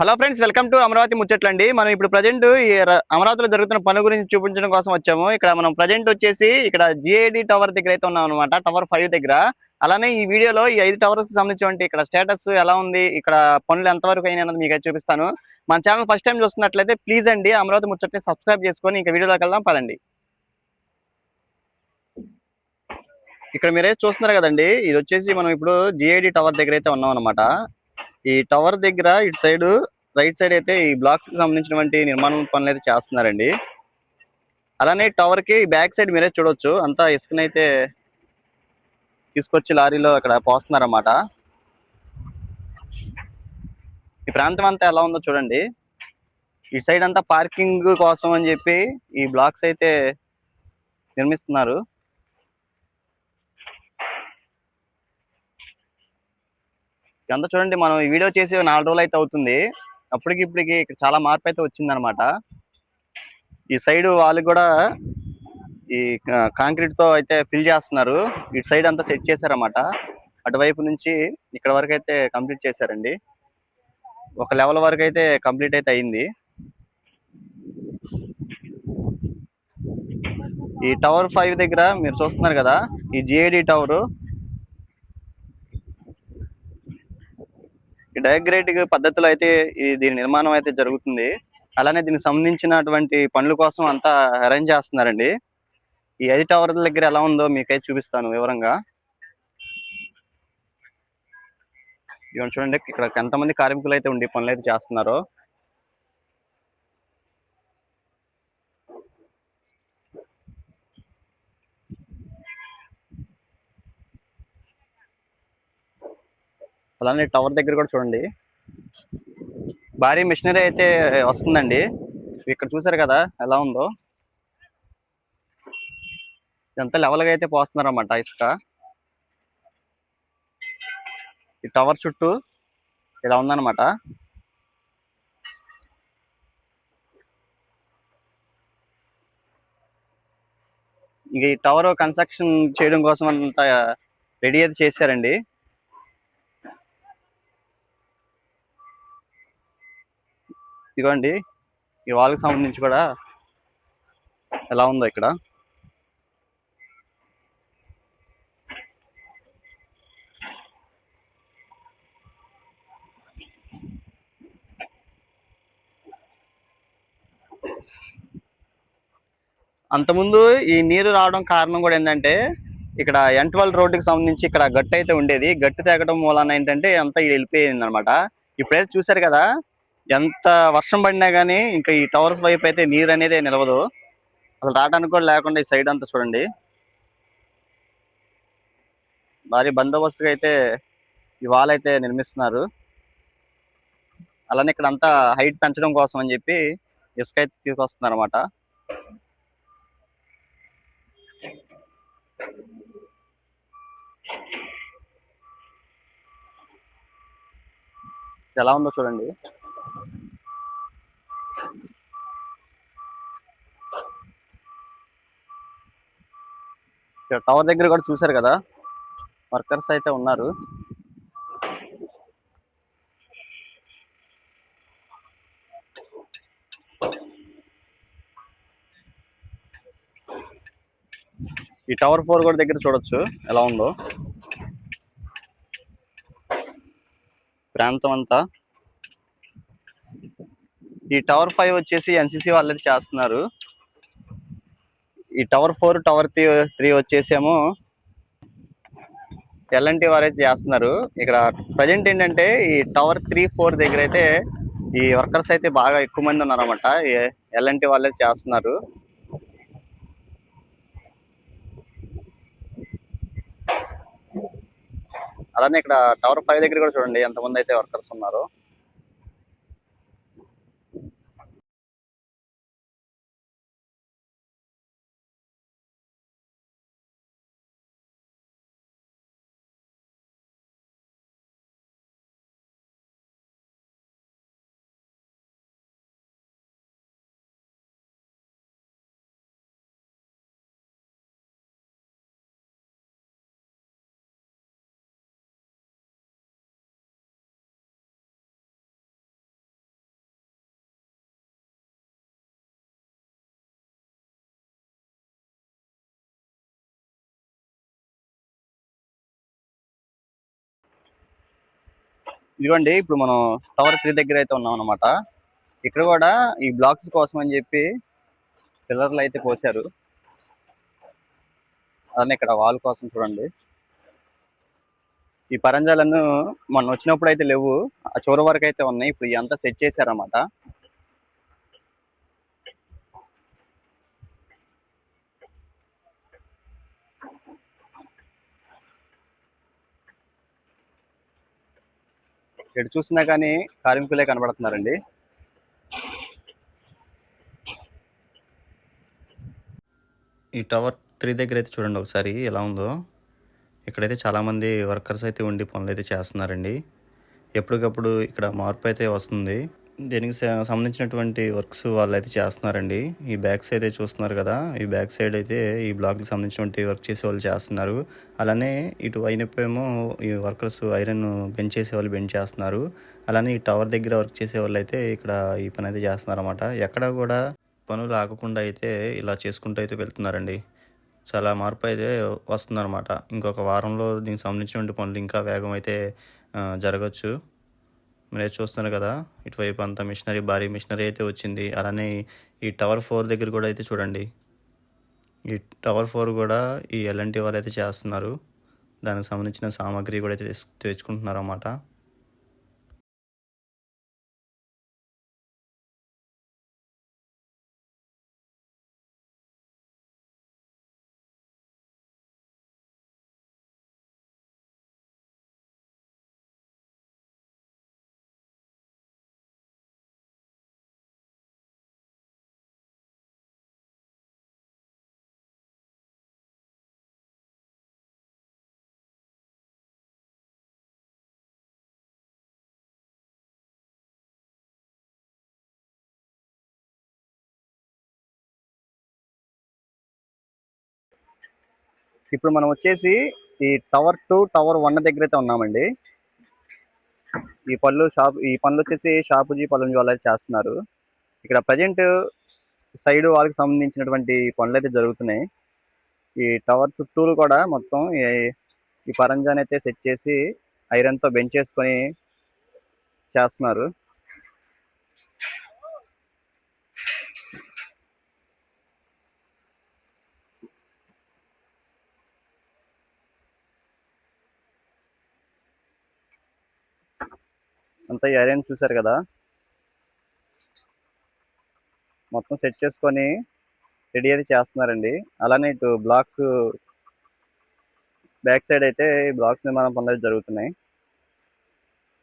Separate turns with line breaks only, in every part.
Hello friends welcome to Amaravati ముచ్చట్లండి. మనం ఇప్పుడు present ఈ అమరావతిలో జరుగుతున్న పనుల గురించి చూపించడం కోసం వచ్చాము. ఇక్కడ మనం ప్రజెంట్ వచ్చేసి ఇక్కడ జిఐడి టవర్ దగ్గర అయితే ఉన్నాం అనమాట టవర్ ఫైవ్ దగ్గర. అలానే ఈ వీడియోలో ఈ ఐదు టవర్స్ సంబంధించి ఇక్కడ స్టేటస్ ఎలా ఉంది ఇక్కడ పనులు ఎంతవరకు అయినా అన్నది మీకు చూపిస్తాను. మన ఛానల్ ఫస్ట్ టైం చూస్తున్నట్లయితే ప్లీజ్ అండి అమరావతి ముచ్చట్ని సబ్స్క్రైబ్ చేసుకొని ఇంకా వీడియోలోకి వెళ్దాం పదండి. ఇక్కడ మీరైతే చూస్తున్నారు కదండి ఇది వచ్చేసి మనం ఇప్పుడు జిఐడి టవర్ దగ్గర అయితే ఉన్నాం అనమాట ఈ టవర్ దగ్గర ఇటు సైడ్ రైట్ సైడ్ అయితే ఈ బ్లాక్స్కి సంబంధించినటువంటి నిర్మాణం పనులు అయితే చేస్తున్నారండి. అలానే టవర్కి బ్యాక్ సైడ్ మీరే చూడొచ్చు. అంతా ఇసుకనైతే తీసుకొచ్చి లారీలో అక్కడ పోస్తున్నారన్నమాట. ఈ ప్రాంతం అంతా ఎలా ఉందో చూడండి. ఈ సైడ్ అంతా పార్కింగ్ కోసం అని చెప్పి ఈ బ్లాక్స్ అయితే నిర్మిస్తున్నారు. ఇదంతా చూడండి మనం ఈ వీడియో చేసి నాలుగు రోజులు అయితే అవుతుంది. అప్పటికి ఇప్పటికి ఇక్కడ చాలా మార్పు అయితే వచ్చిందనమాట ఈ సైడ్ వాళ్ళు కూడా ఈ కాంక్రీట్తో అయితే ఫిల్ చేస్తున్నారు. ఇటు సైడ్ అంతా సెట్ చేశారన్నమాట. అటువైపు నుంచి ఇక్కడ వరకు అయితే కంప్లీట్ చేశారండి. ఒక లెవెల్ వరకు అయితే కంప్లీట్ అయితే అయింది. ఈ టవర్ ఫైవ్ దగ్గర మీరు చూస్తున్నారు కదా ఈ జిఐడి టవర్ డయాగ్రేటిక్ పద్ధతిలో అయితే ఈ దీని నిర్మాణం అయితే జరుగుతుంది. అలానే దీనికి సంబంధించినటువంటి పనుల కోసం అంతా అరేంజ్ చేస్తున్నారండి. ఈ ఐదు టవర్ల దగ్గర ఎలా ఉందో మీకైతే చూపిస్తాను వివరంగా. ఇవన్నీ చూడండి ఇక్కడ ఎంతమంది కార్మికులు అయితే ఉండి పనులు అయితే చేస్తున్నారో. అలానే టవర్ దగ్గర కూడా చూడండి. భారీ మిషనరీ అయితే వస్తుందండి. ఇక్కడ చూసారు కదా ఎలా ఉందో. ఎంత లెవెల్గా అయితే పోస్తున్నారు అన్నమాట ఇసుక. ఈ టవర్ చుట్టూ ఇలా ఉందన్నమాట. ఇంక ఈ టవర్ కన్స్ట్రక్షన్ చేయడం కోసం అంత రెడీ అయితే చేశారండి. ఇదిగోండి ఈ వాళ్ళకి సంబంధించి కూడా ఎలా ఉందో ఇక్కడ. అంతకుముందు ఈ నీరు రావడం కారణం కూడా ఏంటంటే ఇక్కడ ఎంట్వల్ రోడ్డుకి సంబంధించి ఇక్కడ గట్టు అయితే ఉండేది. గట్టు తేగడం మూలన ఏంటంటే అంతా వెళ్ళిపోయింది అనమాట ఇప్పుడైతే చూసారు కదా ఎంత వర్షం పడినా కానీ ఇంకా ఈ టవర్స్ వైపు అయితే నీరు అనేది నిలవదు. అసలు రావడానికి కూడా లేకుండా ఈ సైడ్ అంతా చూడండి. భారీ బందోబస్తుగా అయితే ఈ వాల్ అయితే నిర్మిస్తున్నారు. అలానే ఇక్కడ అంతా హైట్ పెంచడం కోసం అని చెప్పి ఇసుక అయితే తీసుకొస్తున్నారు అనమాట ఎలా ఉందో చూడండి. ఇక్కడ టవర్ దగ్గర కూడా చూసారు కదా? వర్కర్స్ అయితే ఉన్నారు. ఈ టవర్ ఫోర్ కూడా దగ్గర చూడొచ్చు ఎలా ఉందో. ప్రాంతం అంతా. ఈ టవర్ ఫైవ్ వచ్చేసి ఎన్సిసి వాళ్ళది చేస్తున్నారు. ఈ tower four tower three three వచ్చేసేమో ఎల్ఎన్టీ వారైతే చేస్తున్నారు. ఇక్కడ ప్రజెంట్ ఏంటంటే ఈ టవర్ త్రీ ఫోర్ దగ్గర అయితే ఈ వర్కర్స్ అయితే బాగా ఎక్కువ మంది ఉన్నారన్నమాట. ఎల్ఎన్టీ వాళ్ళే చేస్తున్నారు. అలానే ఇక్కడ టవర్ ఫైవ్ దగ్గర కూడా చూడండి ఎంతమంది అయితే వర్కర్స్ ఉన్నారు. ఇదిగోండి ఇప్పుడు మనం టవర్ త్రీ దగ్గర అయితే ఉన్నాం అనమాట ఇక్కడ కూడా ఈ బ్లాక్స్ కోసం అని చెప్పి పిల్లర్లు అయితే పోసారు అలానే ఇక్కడ వాల్ కోసం చూడండి. ఈ పరంజాలను మొన్న వచ్చినప్పుడు అయితే లేవు. ఆ చివరి వరకు అయితే ఉన్నాయి. ఇప్పుడు ఇదంతా సెట్ చేశారన్నమాట. ఎటు చూసినా కానీ కార్మికులే కనబడుతున్నారండి. ఈ టవర్ త్రీ దగ్గర అయితే చూడండి ఒకసారి ఎలా ఉందో. ఇక్కడైతే చాలామంది వర్కర్స్ అయితే ఉండి పనులు అయితే చేస్తున్నారండి. ఎప్పటికప్పుడు ఇక్కడ మార్పు అయితే వస్తుంది. దీనికి సంబంధించినటువంటి వర్క్స్ వాళ్ళు అయితే చేస్తున్నారండి. ఈ బ్యాక్ సైడ్ అయితే చూస్తున్నారు కదా. ఈ బ్యాక్ సైడ్ అయితే ఈ బ్లాక్కి సంబంధించినటువంటి వర్క్ చేసే వాళ్ళు చేస్తున్నారు. అలానే ఇటు అయినప్పేమో ఈ వర్కర్స్ ఐరన్ బెంచ్ చేసే వాళ్ళు బెంచ్ చేస్తున్నారు. అలానే ఈ టవర్ దగ్గర వర్క్ చేసే వాళ్ళు అయితే ఇక్కడ ఈ పని అయితే చేస్తున్నారు అనమాట ఎక్కడ కూడా పనులు ఆగకుండా అయితే ఇలా చేసుకుంటూ అయితే వెళ్తున్నారండి. చాలా మార్పు అయితే వస్తుందన్నమాట. ఇంకొక వారంలో దీనికి సంబంధించినటువంటి పనులు ఇంకా వేగం అయితే జరగచ్చు. మీరు చూస్తున్నారు కదా. ఇటువైపు అంతా మిషనరీ భారీ మిషనరీ అయితే వచ్చింది. అలానే ఈ టవర్ ఫోర్ దగ్గర కూడా అయితే చూడండి. ఈ టవర్ ఫోర్ కూడా ఈ ఎల్ఎన్టీ వాళ్ళు అయితే చేస్తున్నారు. దానికి సంబంధించిన సామాగ్రి కూడా అయితే తెచ్చుకుంటున్నారు అన్నమాట ఇప్పుడు మనం వచ్చేసి ఈ టవర్ టూ టవర్ వన్ దగ్గర అయితే ఉన్నామండి. ఈ పళ్ళు షాప్ ఈ పనులు వచ్చేసి షాపుజీ పళ్ళు వాళ్ళు చేస్తున్నారు. ఇక్కడ ప్రజెంట్ సైడ్ వాళ్ళకి సంబంధించినటువంటి పనులు అయితే జరుగుతున్నాయి. ఈ టవర్ చుట్టూరు కూడా మొత్తం ఈ- ఈ పరంజాన్ అయితే సెట్ చేసి ఐరన్తో బెంచ్ చేసుకొని చేస్తున్నారు. అంతా ఏరియాని చూసారు కదా? మొత్తం సెట్ చేసుకొని రెడీ అయితే చేస్తున్నారండి. అలానే ఇటు బ్లాక్స్ బ్యాక్ సైడ్ అయితే బ్లాక్స్ నిర్మాణం పనులు జరుగుతున్నాయి.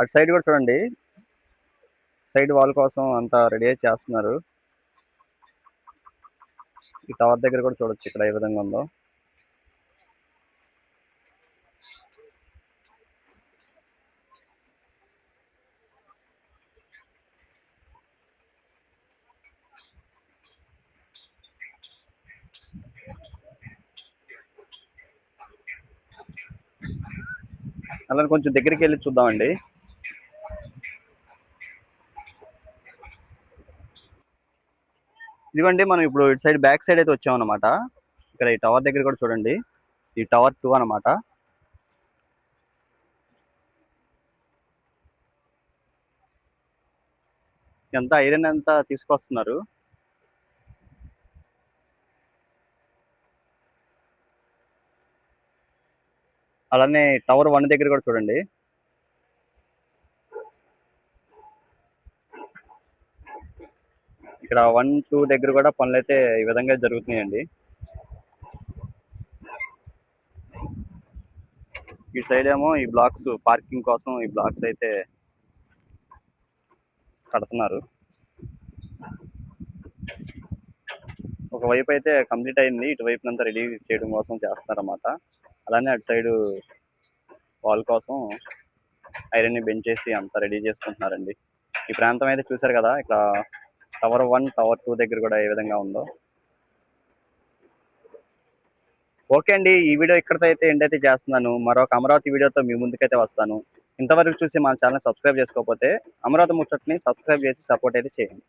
అటు సైడ్ కూడా చూడండి. సైడ్ వాల్ కోసం అంతా రెడీ చేస్తున్నారు. ఈ టవర్ దగ్గర కూడా చూడొచ్చు ఇక్కడ ఏ విధంగా ఉందో. అలా కొంచెం దగ్గరికి వెళ్ళి చూద్దామండి. ఇదిగోండి మనం ఇప్పుడు ఇటు సైడ్ బ్యాక్ సైడ్ అయితే వచ్చామన్నమాట. ఇక్కడ ఈ టవర్ దగ్గర కూడా చూడండి. ఈ టవర్ టూ అన్నమాట. ఎంత ఐరన్ ఎంత తీసుకొస్తున్నారు? అలానే టవర్ వన్ దగ్గర కూడా చూడండి. ఇక్కడ వన్ టూ దగ్గర కూడా పనులు అయితే ఈ విధంగా జరుగుతున్నాయండి. ఈ సైడ్ ఏమో ఈ బ్లాక్స్ పార్కింగ్ కోసం ఈ బ్లాక్స్ అయితే కడుతున్నారు. ఒకవైపు అయితే కంప్లీట్ అయింది ఇటువైపునంతా రెడీ చేయడం కోసం చేస్తున్నారన్నమాట. అలానే అటు సైడ్ వాల్ కోసం ఐరన్ని బెంచ్ చేసి అంతా రెడీ చేసుకుంటున్నారండి. ఈ ప్రాంతం అయితే చూసారు కదా ఇక్కడ టవర్ వన్ టవర్ టూ దగ్గర కూడా ఏ విధంగా ఉందో. ఓకే అండి ఈ వీడియో ఇక్కడితో అయితే ఎండ్ అయితే చేస్తున్నాను. మరొక అమరావతి వీడియోతో మీ ముందుకైతే వస్తాను. ఇంతవరకు చూసి మన ఛానల్ సబ్స్క్రైబ్ చేసుకోకపోతే అమరావతి ముచ్చట్ని సబ్స్క్రైబ్ చేసి సపోర్ట్ అయితే చేయండి.